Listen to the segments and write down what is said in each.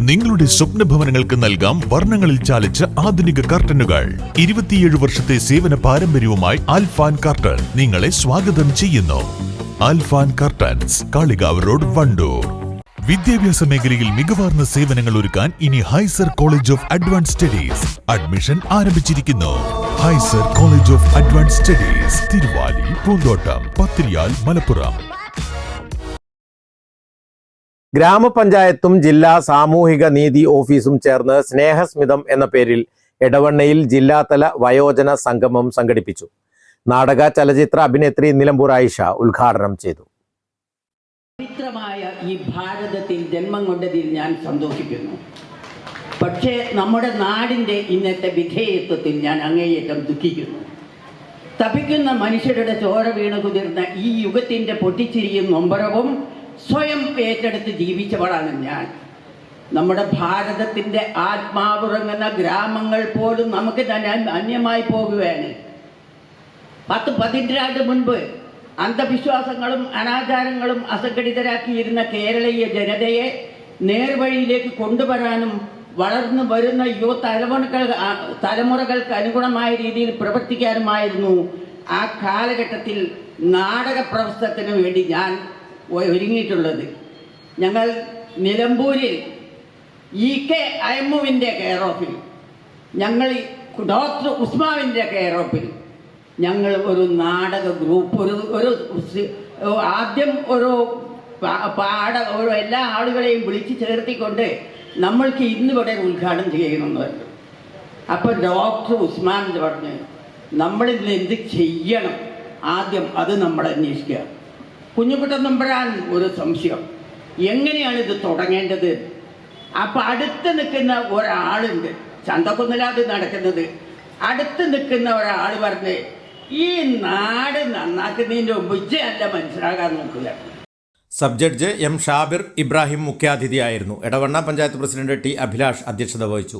നിങ്ങളുടെ സ്വപ്ന ഭവനങ്ങൾക്ക് നൽകാം വർണങ്ങളിൽ ചാലിച്ച ആധുനിക കർട്ടനുകൾ. ഇരുപത്തിയേഴ് വർഷത്തെ സേവന പാരമ്പര്യവുമായി ആൽഫാൻ കർട്ടൻ നിങ്ങളെ സ്വാഗതം ചെയ്യുന്നു. Alfan curtains Kalikavu road Wandoor. വിദ്യാഭ്യാസ മേഖലയിൽ മികവാർന്ന സേവനങ്ങൾ ഒരുക്കാൻ ഇനി ഹൈസർ college of advance studies admission ആരംഭിച്ചിരിക്കുന്നു. ഹൈസർ college of advance studies Thiruvali പൂന്തോട്ടം പത്തിരിയാൽ മലപ്പുറം. ഗ്രാമപഞ്ചായത്തും ജില്ലാ സാമൂഹിക നീതി ഓഫീസും ചേർന്ന് സ്നേഹസ്മിതം എന്ന പേരിൽ എടവണ്ണയിൽ ജില്ലാതല വയോജന സംഗമം സംഘടിപ്പിച്ചു. നാടക ചലച്ചിത്ര അഭിനേത്രി നിലമ്പൂർ ആയിഷ ഉദ്ഘാടനം ചെയ്തു. പവിത്രമായ ഈ ഭാരതത്തിൽ ജന്മം കൊണ്ടതിൽ ഞാൻ സന്തോഷിക്കുന്നു. പക്ഷേ നമ്മുടെ നാടിന്റെ ഇന്നത്തെ വിധേയത്വത്തിൽ ഞാൻ അങ്ങേയറ്റം ദുഃഖിക്കുന്നു. തപിക്കുന്ന മനുഷ്യരുടെ ചോര വീണ് കുതിർന്ന ഈ യുഗത്തിന്റെ പൊട്ടിച്ചിരിയും നൊമ്പരവും സ്വയം ഏറ്റെടുത്ത് ജീവിച്ചവളാണ് ഞാൻ. നമ്മുടെ ഭാരതത്തിന്റെ ആത്മാവുറങ്ങുന്ന ഗ്രാമങ്ങൾ പോലും നമുക്ക് തന്നെ അന്യമായി പോകുകയാണ്. പത്ത് പതിറ്റാണ്ട് മുൻപ് അന്ധവിശ്വാസങ്ങളും അനാചാരങ്ങളും അസംഘടിതരാക്കിയിരുന്ന കേരളീയ ജനതയെ നേർവഴിയിലേക്ക് കൊണ്ടുവരാനും വളർന്നു വരുന്ന യുവ തലമുറകൾ തലമുറകൾക്ക് അനുഗുണമായ രീതിയിൽ പ്രവർത്തിക്കാനുമായിരുന്നു ആ കാലഘട്ടത്തിൽ നാടക പ്രവർത്തനത്തിന് വേണ്ടി ഞാൻ ഒരുങ്ങിയിട്ടുള്ളത്. ഞങ്ങൾ നിലമ്പൂരിൽ ഇ കെ അയമ്മുവിന്റെ കെയർ ഓഫിൽ ഞങ്ങൾ ഡോക്ടർ ഉസ്മാവിന്റെ കെയർ ഓഫിൽ ഞങ്ങൾ ഒരു നാടക ഗ്രൂപ്പ് ഒരു ഒരു ആദ്യം ഒരു പാട ഒരു എല്ലാ ആളുകളെയും വിളിച്ചു ചേർത്തിക്കൊണ്ട് നമ്മൾക്ക് ഇന്ന് ഇവിടെ ഉദ്ഘാടനം ചെയ്യണമെന്ന് പറഞ്ഞു. അപ്പോൾ ഡോക്ടർ ഉസ്മാൻ പറഞ്ഞ് നമ്മളിന്ന് എന്ത് ചെയ്യണം? ആദ്യം അത് നമ്മൾ അന്വേഷിക്കുക. കുഞ്ഞുകുട്ടൻ നമ്പരാൻ ഒരു സംശയം. എങ്ങനെയാണ് ഇത് തുടങ്ങേണ്ടത്? അപ്പൊ അടുത്ത് നിൽക്കുന്ന ഒരാളുണ്ട്. ചന്തക്കുന്നിലാത് നടക്കുന്നത്. അടുത്ത് നിൽക്കുന്ന ഒരാൾ പറഞ്ഞ് ഈ നാട് നന്നാക്കുന്നതിന്റെ മുമ്പ് മനസ്സിലാകാൻ നോക്കുക. Sub judge M Shabir Ibrahim മുഖ്യാതിഥിയായിരുന്നു. Edavanna panchayat president T Abhilash അധ്യക്ഷത വഹിച്ചു.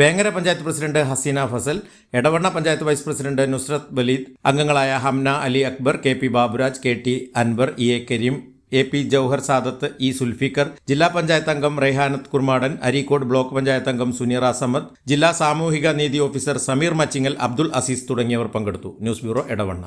Vengara panchayat president Haseena Fasal Edavanna panchayat vice president Nusrat Waleed അംഗങ്ങളായ Hamna Ali Akbar K P Baburaj K T Anwar E A Kareem A P Jouhar Sadath E Sulfikar ജില്ലാ പഞ്ചായത്ത് അംഗം Raihanath Kurmadan Areekode block panchayat അംഗം സുനീറ സമദ് ജില്ലാ സാമൂഹിക നീതി officer Sameer Machingal Abdul Azeez തുടങ്ങിയവർ പങ്കെടുത്തു. News bureau Edavanna.